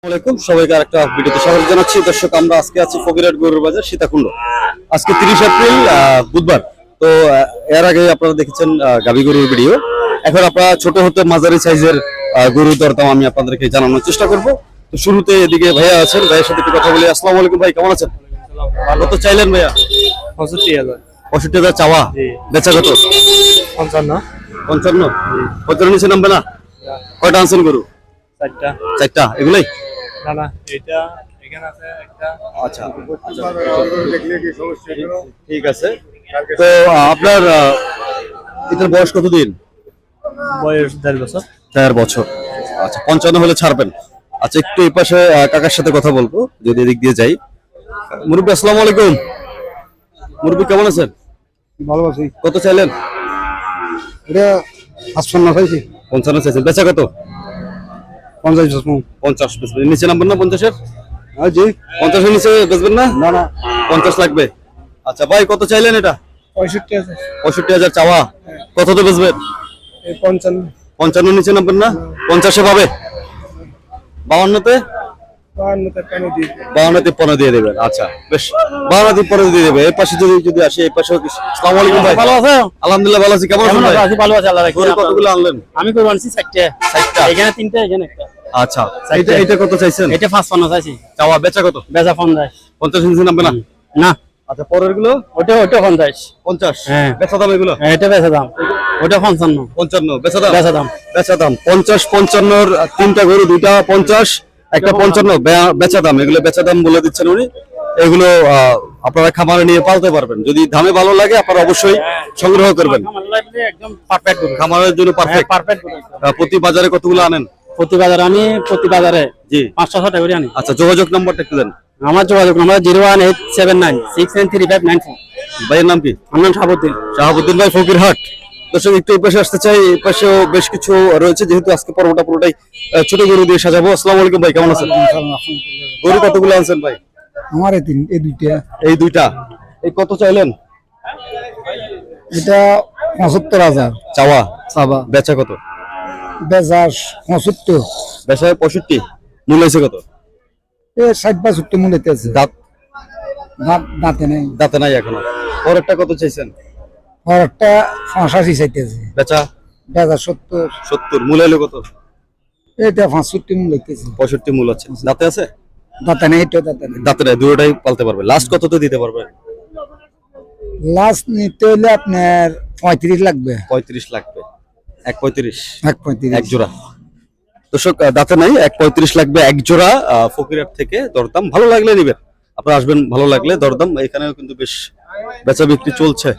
আসসালামাইকুম সবাইকে আরেকটা ভিডিওতে স্বাগত জানাচ্ছি। দর্শক আমরা আজকে আছি ফকিরহাট গরুর বাজার সীতাকুণ্ড। আজকে তিরিশ এপ্রিল বুধবার। তো এর আগে আপনারা দেখেছেন গাভী গরুর ভিডিও। এখন আপনারা ছোট হতে মাঝারি সাইজের গরুর দরদাম আমি আপনাদেরকে জানানোর চেষ্টা করব। তো শুরুতে এদিকে ভাইয়া আছেন ভাইয়ের সাথে একটু কথা বলি। আসসালামু আলাইকুম ভাই কেমন আছেন? কত চাইলেন ভাইয়া? পঁয়ষট্টি হাজার। পঁয়ষট্টি হাজার চাওয়া। বেচা কত? পঞ্চান্ন। পঞ্চান্ন। পঞ্চান্ন নিচে নামবে না। কয়টা আনছেন গরু? চারটা। চারটা। এগুলোই? না না এটা এখানে আছে একটা আচ্ছা ঠিক আছে। তো আপনার এটার বয়স কতদিন? বয়স দেড় বছর। চার বছর। আচ্ছা পঞ্চান্ন হলে ছাড়বেন। আচ্ছা একটু এই পাশে কাকার সাথে কথা বলব যদি এদিক দিয়ে যাই। মুরব্বী আসসালামু আলাইকুম। মুরব্বী কেমন আছেন? ভালো আছি। কত চাইলেন? এটা পাঁচপান্ন চাইছি। পঞ্চান্ন চাইছেন। বেচা কত? পঞ্চাশ বছর পঞ্চাশ বেচবেন নিচে নামবেন না পঞ্চাশের? হ্যাঁ জি। পঞ্চাশের নিচে বেচবেন না? না না। পঞ্চাশ লাগবে। আচ্ছা ভাই কত চাইলেন এটা? পঁয়ষট্টি আছে পঁয়ষট্টি হাজার চাওয়া। কত তো বেচবেন? এই পঞ্চান্ন। পঞ্চান্ন নিচে নামবেন না? পঞ্চাশে পাবে? বাউন্নতে? বাউন্ন তিপ্পান্ন দিয়ে দেবেন। আচ্ছা বেশ বাউন্ন তিপ্পান্ন দিয়ে দেবে। এই পাশে যদি যদি আসে এই পাশেও কিছু আলাইকুম ভাই। ভালো আছে আলহামদুলিল্লাহ ভালো আছি কেমন আছেন ভাই? আছি ভালো আছে আল্লাহ রাখি। কতগুলো আনলেন? আমি করব আনছি চারটে। চারটা? এখানে তিনটে এখানে একটা। আচ্ছা এটা এটা কত চাইছেন? এটা পাঁচপান্ন চাইছি। চাওয়া বেচা কত? বেচা নামবে না? না। আচ্ছা পরেরগুলো ওটা হ্যাঁ। বেচা দাম এগুলো? এটা বেচা দাম। ওটা পঞ্চান্ন। পঞ্চান্ন বেচা দাম? বেচা দাম। বেচা দাম। পঞ্চাশ পঞ্চান্নর তিনটা গরু দুইটা পঞ্চাশ। একটা পঞ্চান্ন বেচা দাম এগুলো বেচা দাম বলে দিচ্ছেন উনি। এগুলো আপনারা খামারে নিয়ে পালতে পারবেন। যদি দামে ভালো লাগে আপনারা অবশ্যই সংগ্রহ করবেন। খামারের জন্য পারফেক্ট পারফেক্ট প্রতি বাজারে কতগুলো আনেন? প্রতি বাজারে আমি প্রতি বাজারে জি। পাঁচশো ছটা করে আনি। আচ্ছা যোগাযোগ নাম্বারটা একটু দেন। আমার যোগাযোগ নম্বর zero one eight seven nine six nine three five nine four. ভাইয়ের নাম কি? আমার নাম সাবুদ্দিন শাহাবুদ্দিন ভাই ফকিরহাট। দর্শক একটু এই পাশে আসতে চাই এই পাশেও বেশ কিছু রয়েছে যেহেতু আজকে পর্বটা পুরোটাই ছোট গরু দিয়ে সাজাবো। আসসালামু আলাইকুম ভাই কেমন আছেন? গরু কতগুলো আনছেন ভাই? আমার এই তিন এই দুইটা। এই দুইটা। এই কত চাইলেন? এটা পঁচাত্তর হাজার। চাওয়া। চাবা বেচা কত? বেজার পঁচাত্তর। বেচা পঁয়ষট্টি। মূল্য হয়েছে কত? এ ষাট বাষট্টি মূল্যতে আছে। দাঁত? দাঁত দাঁতে নেই। দাঁতে নাই এখনও। পরেরটা কত চাইছেন? আর একটা পঁচাশি চাইতেছে বেচা? বেজার সত্তর। সত্তর মূল্য হলো কত? এটা পঁয়ষট্টি মূল্যতেছে পঁয়ষট্টি মূল্য আছে। দাঁতে আছে? দাঁতে নেই এটা দাঁতে নেই। দাঁতে নাই দুটোটাই পালতে পারবে। লাস্ট কত তো দিতে পারবে? লাস্ট নিতে হলে আপনার পঁয়ত্রিশ লাগবে। পঁয়ত্রিশ লাগবে। এক পঁয়ত্রিশ? এক পঁয়ত্রিশ। এক জোড়া। দর্শক দাঁতে নাই এক পঁয়ত্রিশ লাগবে এক জোড়া ফকিরহাট থেকে দরদাম। ভালো লাগলে নিবেন। আপনারা আসবেন ভালো লাগলে দরদাম। এখানেও কিন্তু বেশ বেচা বিক্রি চলছে।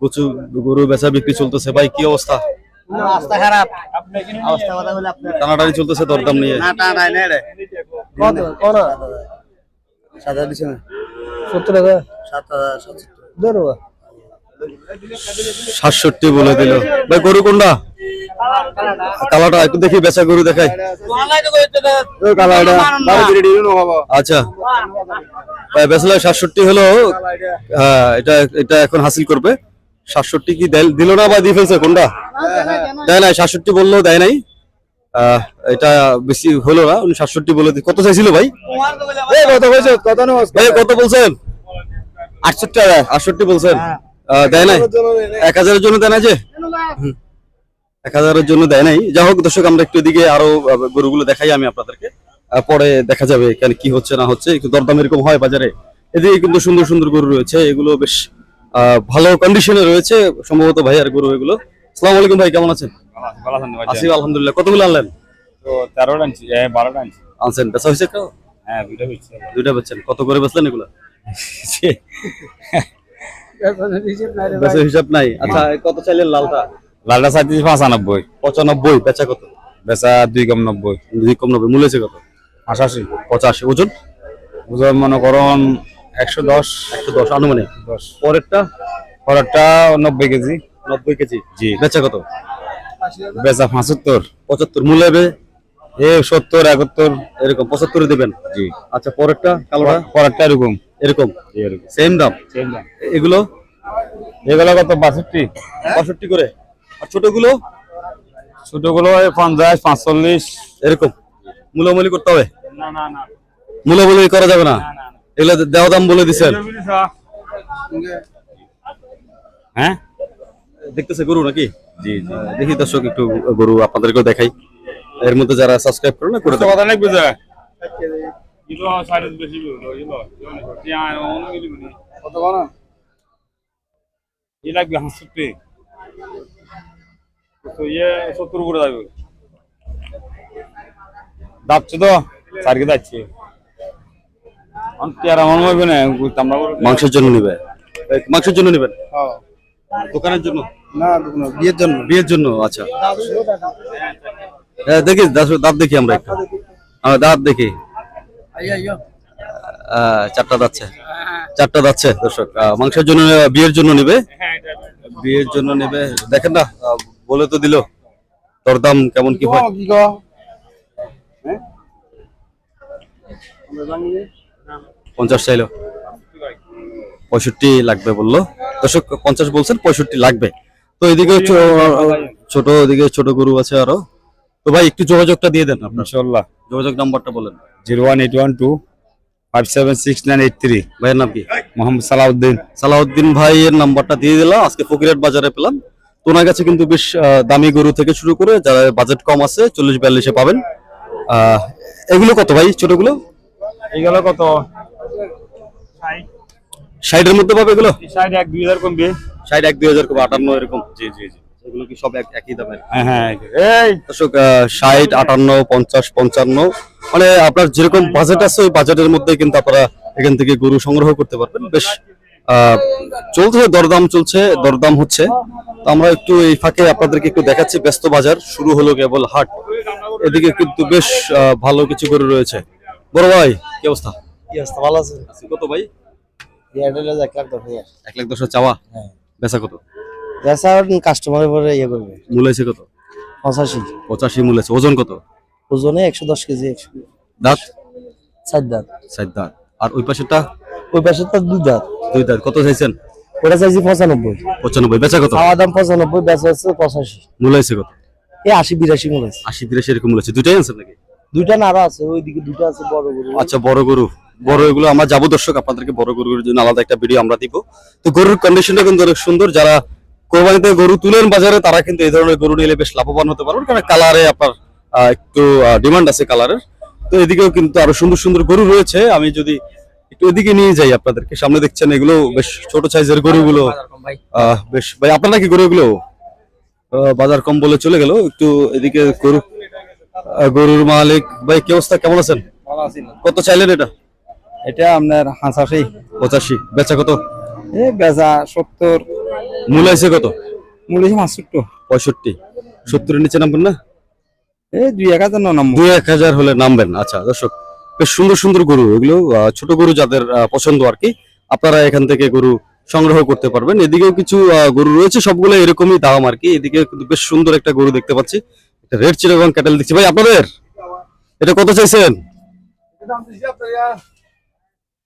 প্রচুর গরু বেচা বিক্রি চলতেছে। ভাই কি অবস্থা? অবস্থা খারাপ। অবস্থা কথা বলে আপনার টানাটানি চলতেছে দরদাম নিয়ে। কত? দিছে না। ধরো। বলে দিল। ভাই গরু কোনটা? কালাটা একটু দেখি বেচা গরু দেখাই। আচ্ছা। ভাই বেচলে সাতষট্টি হলো হ্যাঁ এটা এটা এখন হাসিল করবে। সাতষট্টি কি দিল না বা দিয়ে ফেলছে কোনটা? দেয় নাই সাতষট্টি বলল দেয় নাই। এটা বেশি হলো না উনি সাতষট্টি বলে কত চাইছিল ভাই? কত হয়েছে কত ভাই কত বলছেন? আটষট্টি আটষট্টি বলছেন। দেয় নাই? এক হাজারের জন্য দেয় না যে? এক হাজারের জন্য দেয় নাই। যাই হোক দর্শক আমরা একটু এদিকে আরও গরুগুলো দেখাই আমি আপনাদেরকে। পরে দেখা যাবে এখানে কি হচ্ছে না হচ্ছে। একটু দরদাম এরকম হয় বাজারে। এদিকে কিন্তু সুন্দর সুন্দর গরু রয়েছে। এগুলো বেশ ভালো কন্ডিশনে রয়েছে সম্ভবত ভাই আর গরু এগুলো। সালাম আলাইকুম ভাই কেমন আছেন? আছি আলহামদুলিল্লাহ। কতগুলো আনলেন? তো তেরোটা আনছি বারোটা আনছি। আনছেন বেচা হয়েছে হ্যাঁ দুইটা বেচছি। দুইটা বেচছেন। কত করে বেচলেন এগুলো? বেচা হিসাব নাই। আচ্ছা কত চাইলেন লালটা? লালটা সাঁত্রিশ পঁচানব্বই। পঁচানব্বই বেচা কত? বেচা দুই কম নব্বই। দুই কম নব্বই মূল্য কত? আশাশি। পঁচাশি ওজন? ওজন মনে করুন একশো দশ। একশো দশ আনুমানিক। দশ। পরেরটা? পরেরটা নব্বই কেজি। নব্বই কেজি। জি। বেচা কত? বেচা পঁচাত্তর। পঁচাত্তর মূল্য হবে এ সত্তর একাত্তর এরকম পঁচাত্তরে দেবেন? জি। আচ্ছা পরেরটা কালোটা? পরেরটা এরকম। এরকম? জি, এরকম। সেম দাম? এগুলো? এগুলো কত? বাষট্টি। পঁয়ষট্টি করে। আর ছোটগুলো? ছোটগুলো পঞ্চাশ পাঁচচল্লিশ। এরকম। মূলামূলি করতে হবে? মূল্য বলে করা যাবে না। এগুলো দেওয়া দাম বলে দিছেন। হ্যাঁ? দেখতেছে গরু নাকি? জি জি। দেখি দর্শক একটু গরু আপনাদেরকেও দেখাই। এর মধ্যে যারা সাবস্ক্রাইব করে না করে কথা অনেক বুঝা? দাঁড়ছে তো সারকে দাচ্ছে মাংসের জন্য নিবে? মাংসের জন্য নেবেন? দোকানের জন্য? না বিয়ের জন্য। বিয়ের জন্য আচ্ছা। হ্যাঁ, দেখি দাঁত দেখি আমরা একটু। দাঁত দেখি। চারটা যাচ্ছে চারটা যাচ্ছে দর্শক। মাংসের জন্য বিয়ের জন্য নেবে? বিয়ের জন্য নেবে। দেখেন না বলে তো দিল। দরদাম কেমন কি হয়? কি গো? পঞ্চাশ চাইলো। পঁয়ষট্টি লাগবে বলল। দর্শক পঞ্চাশ বলছেন পঁয়ষট্টি লাগবে। তো এদিকে ছোট এদিকে ছোট গরু আছে আরও। তো ভাই একটু যোগাযোগটা দিয়ে দেন আপনার। ইনশাল্লাহ। যোগাযোগ নাম্বারটা বলেন। Zero one eight one two five seven six nine eight three. ভাইয়ের নাম কি? মোহাম্মদ সালাউদ্দিন। সালাউদ্দিন ভাইয়ের নাম্বারটা দিয়ে দিলাম। আজকে ফকিরহাট বাজারে পেলাম। তো ওনার কাছে কিন্তু বেশ দামি গরু থেকে শুরু করে যারা বাজেট কম আছে চল্লিশ বিয়াল্লিশে পাবেন। এগুলো কত ভাই ছোটগুলো? এগুলো কত? ষাটের মধ্যে পাবে এগুলো? সাইড এক দুই হাজার কমবে ষাট এক দুই হাজার কম আটান্ন এরকম। জি জি জি। এগুলো কি সব এক- একই দামের? হ্যাঁ হ্যাঁ এই! দর্শক ষাট আটান্ন পঞ্চাশ পঞ্চান্ন। মানে আপনার যেরকম বাজেট আছে ওই বাজেটের মধ্যে কিন্তু আপনারা এখান থেকে গরু সংগ্রহ করতে পারবেন। বেশ আহ, চলছে দরদাম চলছে দরদাম হচ্ছে। তো আমরা একটু এই ফাঁকে আপনাদেরকে একটু দেখাচ্ছি। ব্যস্ত বাজার শুরু হলো কেবল হাট। এদিকে কিন্তু বেশ ভালো কিছু গরু রয়েছে। বড় ভাই কি অবস্থা? কি অবস্থা ভালো আছে। কত ভাই? এয়ারটেল এক লাখ দশ হাজার। এক লাখ দশ চাওয়া? হ্যাঁ। বেচা কত? বেচা কাস্টমারের পরে ইয়ে করবে। মূল হয়েছে কত? পঁচাশি। পঁচাশি মূল আছে। ওজন কত? ওজনে একশো দশ কেজি একশো। দাঁত? দাঁত। সাত দাঁত। আর ওই পাশেরটা? ওই পাশে তো দুই দাঁত। দুই দাঁত। কত চাইছেন? ওটা চাইছি পঁচানব্বই। পঁচানব্বই। বেচা কত? খাওয়া দাম পঁচানব্বই বেচা হচ্ছে পঁচাশি। মূল হয়েছে কত? এই আশি বিরাশি মনে আছে। আশি তিরাশি এরকম মূল আছে। দুটাই আনছেন নাকি? দুইটা না আরও আছে ওইদিকে দুইটা আছে বড় গরু। আচ্ছা বড় গরু। বড় এগুলো আমরা যাব দর্শক আপনাদেরকে বড় গরুর জন্য আলাদা একটা ভিডিও আমরা দিব। তো গরুর কন্ডিশনটা কিন্তু অনেক সুন্দর যারা কোরবানিতে গরু তুলেন বাজারে তারা কিন্তু এই ধরনের গরু নিলে বেশ লাভবান হতে পারবেন কারণ কালারে আপনার একটু ডিমান্ড আছে কালারের। তো এদিকেও কিন্তু আরও সুন্দর সুন্দর গরু রয়েছে। আমি যদি একটু এদিকে নিয়ে যাই আপনাদেরকে সামনে দেখছেন এগুলো বেশ ছোট সাইজের গরুগুলো। আহ, বেশ ভাই আপনার নাকি গরুগুলো আহ, বাজার কম বলে চলে গেল। একটু এদিকে গরু গরুর মালিক ভাই কি অবস্থা? কেমন আছেন? কত চাইলেন এটা? এটা আপনার হাঁসাশি পঁচাশি। বেচা কত? এ বেচা সত্তর। মূল আছে কত? মূল্য পাঁচষট্টি পঁয়ষট্টি। সত্তরের নিচে নামবেন না? এই দুই এক হাজার নাম দুই এক হাজার হলে নামবেন। আচ্ছা দর্শক বেশ সুন্দর সুন্দর গরু। এগুলো ছোট গরু যাদের পছন্দ আর কি আপনারা এখান থেকে গরু সংগ্রহ করতে পারবেন। এদিকেও কিছু গরু রয়েছে সবগুলো এরকমই দাম আর কি। এদিকে কিন্তু বেশ সুন্দর একটা গরু দেখতে পাচ্ছি। একটা রেড চিরগং ক্যাটেল দেখছি। ভাই আপনাদের? এটা কত চাইছেন?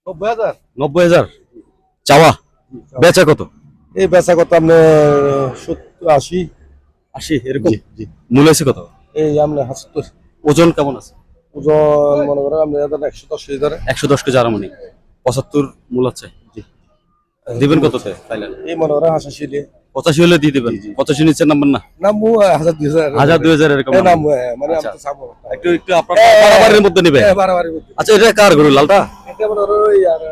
নব্বই হাজার? চাওয়া? বেচা কত? এই বেচা কত আপনার সত্তর আশি। আশি এরকম? মূল আছে কত? এই হাসত্তর। ওজন কেমন আছে? ওজন মনে করেন আপনার একশো দশ কেজি ধরে। একশো দশ কেজি আরামনি পঁচাত্তর মূল আছে। দিবেন কততে তাইলে এই মনে করেন হাসাশি পঁচাশি হলে দিয়ে দিবেন। পঁচাশি নিচে নাম্বার না? নামবো হাজার দুই হাজার। হাজার দুই হাজার এরকম হ্যাঁ, মানে আচ্ছা। একটু একটু আপনার বাড়াবাড়ির মধ্যে নিবে আচ্ছা এটা কার গরু লালটা? এটা ওই আর,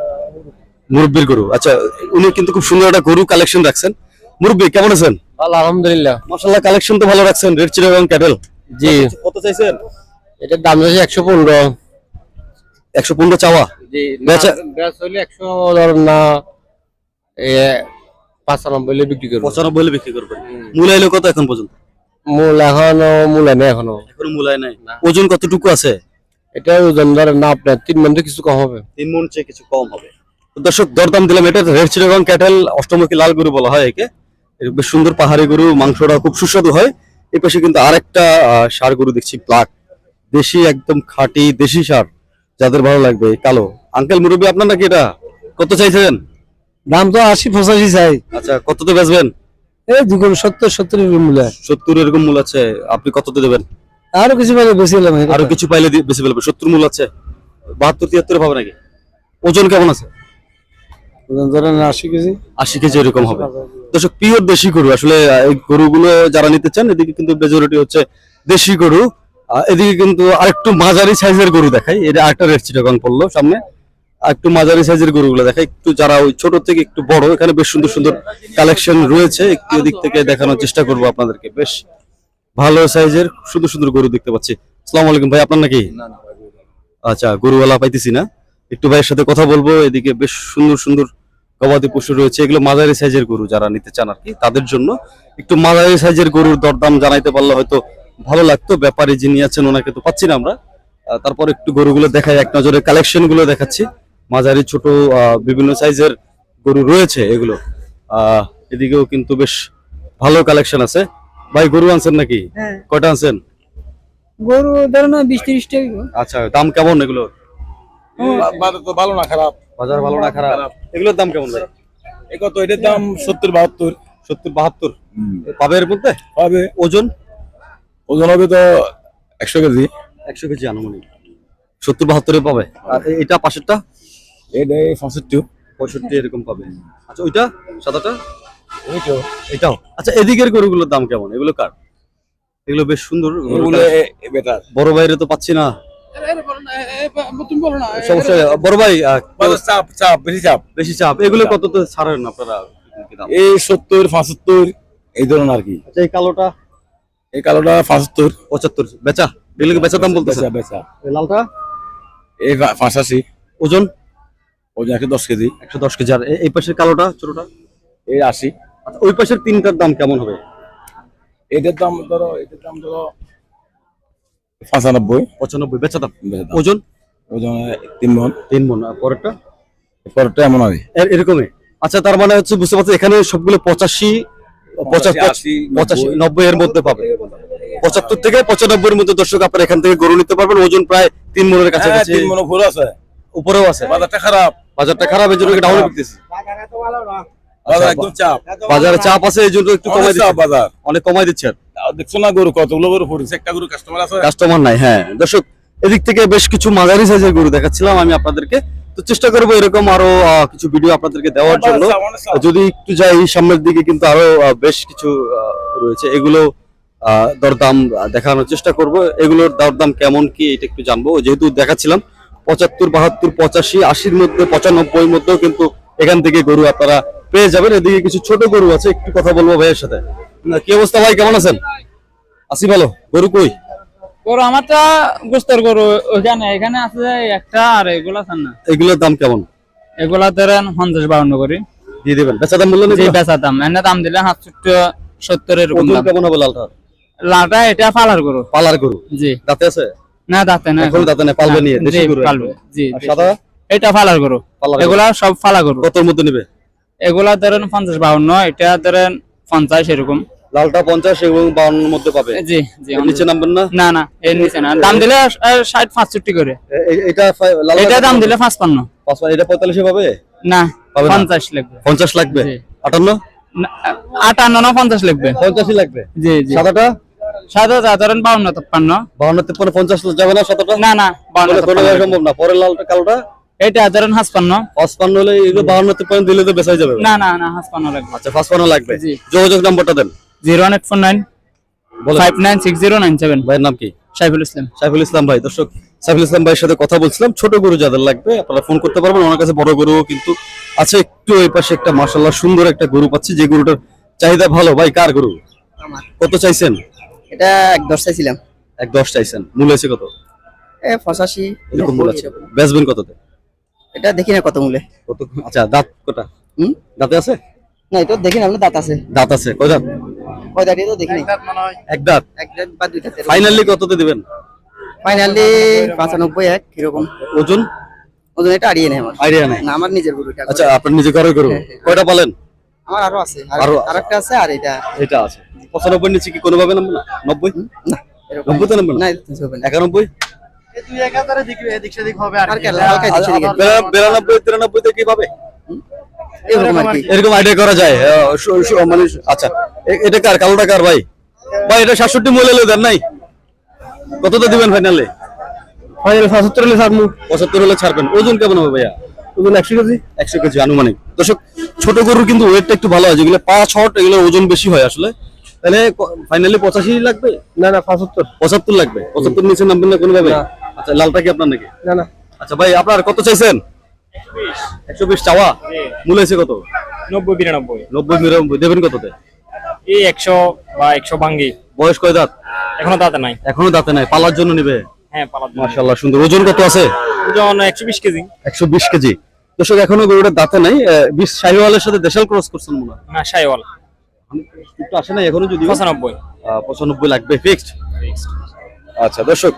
মুরব্বীর গরু। আচ্ছা উনি কিন্তু খুব সুন্দর একটা গরু কালেকশন রাখছেন। মুরব্বী কেমন আছেন? আলহামদুলিল্লাহ। মাসাল্লাহ কালেকশন তো ভালো রাখছেন রেড এবং ক্যাটেল জি। কত চাইছেন? এটার দাম হচ্ছে একশো পনেরো। একশো পনেরো চাওয়া? জি একশো ধরেন না এ পাঁচানব্বই হলে বিক্রি করব। পঁচানব্বই হলে বিক্রি করবেন। মূল এলো কত এখন পর্যন্ত? মূল এখনও মূল নেই এখনও। এখনও মূলায় নাই। ওজন কতটুকু আছে? এটা ওজন ধরেন না আপনার তিন মধ্যে কিছু কম হবে। তিন মন চেয়ে কিছু কম হবে। তো দর্শক দরদাম দিলাম। এটা রেড চিরাগং ক্যাটেল অষ্টমুখী লাল গরু বলা হয় একে। বেশ সুন্দর পাহাড়ি গরু মাংসটা খুব সুস্বাদু হয়। এই পাশে কিন্তু আরেকটা আহ, ষাঁড় গরু দেখছি ব্ল্যাক দেশি একদম খাঁটি দেশি সার যাদের ভালো লাগবে কালো। আঙ্কেল মুরব্বী আপনার নাকি এটা? কত চাইছেন? দাম তো আশি পঁচাশি চাই। আচ্ছা কততে বেচবেন? এই দুগুণ সত্তর সত্তর মূল্য। সত্তর এরকম মূল আছে আপনি কততে দেবেন? আরও কিছু পাইলে বেশি হলাম আরও কিছু পাইলে বেশি ফেলবে সত্তর মূল আছে। বাহাত্তর তিয়াত্তর হবে নাকি? ওজন কেমন আছে? ধরেন আশি কেজি। আশি কেজি এরকম হবে। দর্শক পিওর দেশি গরু। আসলে এই গরুগুলো যারা নিতে চান এদিকে কিন্তু মেজরিটি হচ্ছে দেশি গরু। এদিকে কিন্তু আরেকটু মাঝারি সাইজের গরু দেখাই। এটা আরেকটা চিটাগং পড়ল সামনে। একটু মাঝারি সাইজের গরুগুলো দেখাই। একটু যারা ওই ছোট থেকে একটু বড় এখানে বেশ সুন্দর সুন্দর কালেকশন রয়েছে। একটু এদিক থেকে দেখানোর চেষ্টা করব আপনাদেরকে। বেশ ভালো সাইজের সুন্দর সুন্দর গরু দেখতে পাচ্ছি। আসসালামু আলাইকুম ভাই আপনার নাকি? আচ্ছা গরুওয়ালা পাইতেছি না। একটু ভাইয়ের সাথে কথা বলব এদিকে বেশ সুন্দর সুন্দর গবাদি পশু রয়েছে। এগুলো মাঝারি সাইজের গরু যারা নিতে চান আর কি তাদের জন্য একটু মাঝারি সাইজের গরুর দরদাম জানাইতে পারলে হয়তো ভালো লাগতো। ব্যাপারী যিনি আছেন ওনাকে তো পাচ্ছি না আমরা। তারপর একটু গরুগুলো দেখাই এক নজরে কালেকশনগুলো দেখাচ্ছি। মাঝারি ছোট আহ, বিভিন্ন সাইজের গরু রয়েছে এগুলো। আহ, এদিকেও কিন্তু বেশ ভালো কালেকশন আছে। ভাই গরু আনছেন নাকি? হ্যাঁ। কয়টা আনছেন? গরু ধরো না বিশ তিরিশ টাকা আচ্ছা দাম কেমন এগুলো ভালো না খারাপ। বাজার ভালো না খারাপ। এগুলোর দাম কেমন ভাই? কত? এটার দাম সত্তর বাহাত্তর সত্তর বাহাত্তর। পাবে এর মধ্যে? পাবে। ওজন? ওজন হবে তো একশো কেজি। একশো কেজি আনুমানিক। সত্তর বাহাত্তরে পাবে। আর এটা পাশেরটা? এটা পঁয়ষট্টি পঁয়ষট্টি এরকম পাবে। আচ্ছা ওইটা? সাদাটা? এটাও আচ্ছা এদিকের গরুগুলোর দাম কেমন? এগুলো কার? এগুলো বেশ সুন্দর বেটার। বড় ভাইরে তো পাচ্ছি না। সমস্যা বড় ভাই চাপ চাপ বেশি চাপ। বেশি চাপ। এগুলো কত তো ছাড়েন আপনারা? এই সত্তর পঁচাত্তর এই ধরনের আর কি। আচ্ছা এই কালোটা? এই কালোটা পঁচাত্তর। পঁচাত্তর। বেচা? এগুলো বেচা দাম বলতেছে বেচা বেচা। লালটা? এই পাঁচাশি। ওজন? ওজন একশো দশ কেজি। একশো দশ কেজি। আর এই পাশের কালোটা ছোটটা? এই আশি। আচ্ছা ওই পাশের তিনটার দাম কেমন হবে? এটার দাম ধরো এটার দাম ধরো পঁচানব্বই। পঁচানব্বই বেচা দাম? ওজন? ওজন তিন মন। তিন মন আর পরেরটা? পরেরটা এমন হবে। এরকমই। আচ্ছা তার মানে হচ্ছে বুঝতে পারছি এখানে সবগুলো পঁচাশি পঁচাশি পঁচাশি নব্বই। নব্বই এর মধ্যে পাবে। পঁচাত্তর থেকে পঁচানব্বই এর মধ্যে দর্শক আপনারা এখান থেকে গরু নিতে পারবেন। ওজন প্রায় তিন মনের কাছে তিন মন উপরে আছে। উপরেও আছে। বাজারটা খারাপ। বাজারটা খারাপ এই জন্য ডাউন বিকতেছি। বাজার চাপ। বাজারে চাপ আছে এই জন্য একটু কমাই অনেক চাপ দিচ্ছে বাজার। অনেক কমাই দিচ্ছেন। দেখছ না গরু কতগুলো গরু পড়েছে? একটা গরু কাস্টমার আছে? কাস্টমার নাই হ্যাঁ। দর্শক এদিক থেকে বেশ কিছু মাঝারি সাইজের গরু দেখাচ্ছিলাম আমি আপনাদেরকে। তো চেষ্টা করব এরকম আরও কিছু ভিডিও আপনাদেরকে দেওয়ার জন্য। যদি একটু যাই সামনের দিকে কিন্তু আরও বেশ কিছু আহ, রয়েছে। এগুলো আহ, দরদাম দেখানোর চেষ্টা করব। এগুলোর দরদাম কেমন কি এটা একটু জানব। যেহেতু দেখাচ্ছিলাম পঁচাত্তর বাহাত্তর পঁচাশি আশির মধ্যে পঁচানব্বই মধ্যেও কিন্তু এখান থেকে গরু আপনারা পেয়ে যাবেন। এদিকে কিছু ছোট গরু আছে একটু কথা বলব ভাইয়ের সাথে। কি অবস্থা ভাই কেমন আছেন? আসি ভালো। গরু কই? গরু আমারটা গোস্তর গরু ওইখানে এখানে আছে একটা আর এগুলা আছে না। এগুলোর দাম কেমন? এগুলা ধরেন পঞ্চাশ বাউন্ন করি। দিয়ে দিবেন। বেচা দাম বললেন বেচা দাম। এনে দাম দিলে সাতষট্টি সত্তর এরকম দাম। কেমন হবে লালটা লাটা এটা ফালার গরু। পালার গরু? জি। দাঁতে আছে? না দাঁতে না। এখন দাঁতে না পালবে নিয়ে দেশি গরু পালবে। জি সাদা? এটা ফালার গরু। গরু। এগুলা সব ফালা গরু। কতর মধ্যে নিবে? এগুলা ধরেন পঞ্চাশ বাউন্ন এটা ধরেন পঞ্চাশ এরকম। লালটা পঞ্চাশ এবং বাউন্নের মধ্যে পাবে? জি জি নিচে নামবেন না? না না এর নিচে না। দাম দিলে ষাট পাঁচষট্টি করে। এটা লাল এটা দাম দিলে পাঁচপান্ন। এটা পঁয়তাল্লিশে পাবে? না? পঞ্চাশ লাগবে। পঞ্চাশ লাগবে। আটান্ন? না, আটান্ন না পঞ্চাশ লাগবে। পঞ্চাশই লাগবে? জি জি। সাদাটা? সাদা যা ধরেন বাউন্ন তেপ্পান্ন বাউন্ন তিপ্পান্ন পঞ্চাশ যাবে না সাদাটা? না না বাউন্ন। সম্ভব না। পরের লালটা কালোটা? এটা ধরেন হাসপান্ন। পাঁচপান্ন হলে এগুলো বাউন্ন তিপ্পান্ন দিলে তো বেচাই যাবে। না না না হাসপান্ন লাগবে। আচ্ছা পাঁচপান্ন লাগবে। জি। যোগাযোগ নাম্বারটা দেন। Zero one eight four nine. Five nine six zero nine seven. ভাইয়ের নাম কি? সাইফুল ইসলাম। সাইফুল ইসলাম ভাই দর্শক সাইফুল ইসলাম ভাইয়ের সাথে কথা বলছিলাম। ছোট গরু যাদের লাগবে আপনারা ফোন করতে পারবেন। ওনার কাছে বড় গরু কিন্তু আছে। একটু এই পাশে একটা মাশাল্লাহ সুন্দর একটা গরু পাচ্ছি। যে গরুটার চাহিদা ভালো। ভাই কার গরু? কত চাইছেন? এটা এক দশ চাইছিলাম। এক দশ চাইছেন। মূল আছে কত? পঁচাশি। এরকম মূল আছে। বেচবেন কততে? এটা দেখি না কত মূল্যে কত আচ্ছা দাঁত কটা? হুম? দাঁতে আছে? না এটা দেখি না আপনার দাঁত আছে। দাঁত আছে। কয় দাঁত? কয় দাঁড়িয়ে তো দেখি এক দাঁত এক দাঁত? বা দুই দাঁত ফাইনালি কততে দিবেন? ফাইনালি পঁচানব্বই এক কীরকম? ওজন? ওজন এটা আড়িয়ে নেই আমার। আইডিয়া নাই। না আমার নিজের গরু এটা। আচ্ছা আপনার নিজে ঘরে গরু? কয়টা পালেন? আমার আরও আছে। আর- আরো- আরেকটা আছে আর এটা। এটা আছে। পঁচানব্বই নিচে কি কোনোভাবে নামবে না? নব্বই? না এরকম নব্বইতে নামবে না? না এটা তিনশো হবে না। একানব্বই? আর কি। হালকা দিচ্ছে দিকে। বেরা- বিরানব্বই তিরানব্বইতে কি পাবে? এরকম আর কি। এরকম আইডিয়া করা যায়। আহ, সু- সু- মানে আচ্ছা এটা কার? কালোটা কার ভাই? ভাই এটা সাতষট্টি মূল্য দেন নাই? কততে দিবেন ফাইনালে ফাইনাল সাতসত্তর হলে ছাড়বো। পঁচাত্তর হলে ছাড়বেন। ওজন কেমন হবে ভাইয়া? ওজন একশো কেজি। একশো কেজি আনুমানিক। দর্শক ছোট গরুর কিন্তু ওয়েটটা একটু ভালো হয়। যেগুলো পা ছট এগুলো ওজন বেশি হয় আসলে। তাহলে ফাইনালি পঁচাশি লাগবে? না না পঁচাত্তর। পঁচাত্তর লাগবে? পঁচাত্তর নিচে নামবেন না কোনোভাবে? আচ্ছা লালটা কি আপনার নাকি? না না। আচ্ছা ভাই আপনার কত চাইছেন? একশো বিশ। চাওয়া? মূল হয়েছে কত? নব্বই বিরানব্বই। নব্বই নিরানব্বই দেবেন কততে? এই একশো বা একশো ভাঙ্গি। বয়স কয় দাঁত? এখনও দাঁতে নাই। এখনও দাঁতে নাই। পালার জন্য নিবে? হ্যাঁ পালাত মার্শাল্লাহ সুন্দর। ওজন কত আছে? ওজন একশো বিশ কেজি। একশো বিশ কেজি। দর্শক এখনও গরুটার দাঁতে নাই। বিশ শাহিওয়ালের সাথে দেশাল ক্রস করছেন মনে হয়। না একটু আসে নাই এখনও যদি পঁচানব্বই। পঁচানব্বই লাগবে। ফিক্সড আচ্ছা দর্শক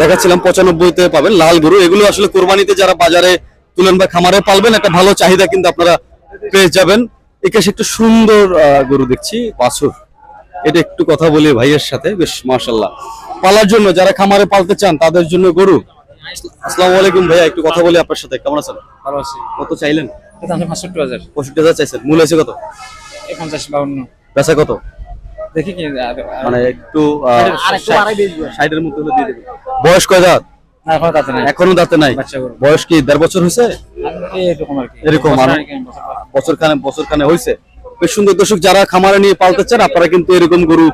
দেখাচ্ছিলাম পঁচানব্বইতে পাবেন লাল গরু। এগুলো আসলে কোরবানিতে যারা বাজারে তুলেন বা খামারে পালবেন একটা ভালো চাহিদা কিন্তু আপনারা পেয়ে যাবেন। একাশে একটু সুন্দর গরু দেখছি বাছুর। এটা একটু কথা বলি ভাইয়ের সাথে বেশ মাশাল্লাহ পালার জন্য যারা খামারে পালতে চান তাদের জন্য গরু। আসসালামু আলাইকুম ভাইয়া একটু কথা বলি আপনার সাথে কেমন আছেন? ভালো আছি। কত চাইলেন? পঁয়ষট্টি হাজার। চাইছেন মূল আছে কত? পঞ্চাশ বাউন্ন। বেচা কত? দেখি কি মানে একটু। সাইডের হলে দিয়ে বয়স কয় দাঁত? এখনও দাঁতে নাই। এখনও দাঁতে নাই? বয়স কি দেড় বছর হয়েছে? এরকম আর কি। এরকম আর বছর খানে বছর খানে হয়েছে। বেশ সুন্দর দর্শক যারা খামারে নিয়ে পালতে চান আপনারা কিন্তু এরকম গরু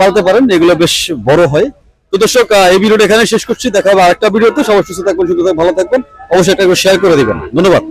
পালতে পারেন। এগুলো বেশ বড় হয়। তো দর্শক এই ভিডিওটা এখানে শেষ করছি। দেখা হবে আরেকটা ভিডিওতে। সবাই সুস্থ থাকবেন সুস্থ থাকবেন ভালো থাকবেন। অবশ্যই একটা শেয়ার করে দিবেন। ধন্যবাদ।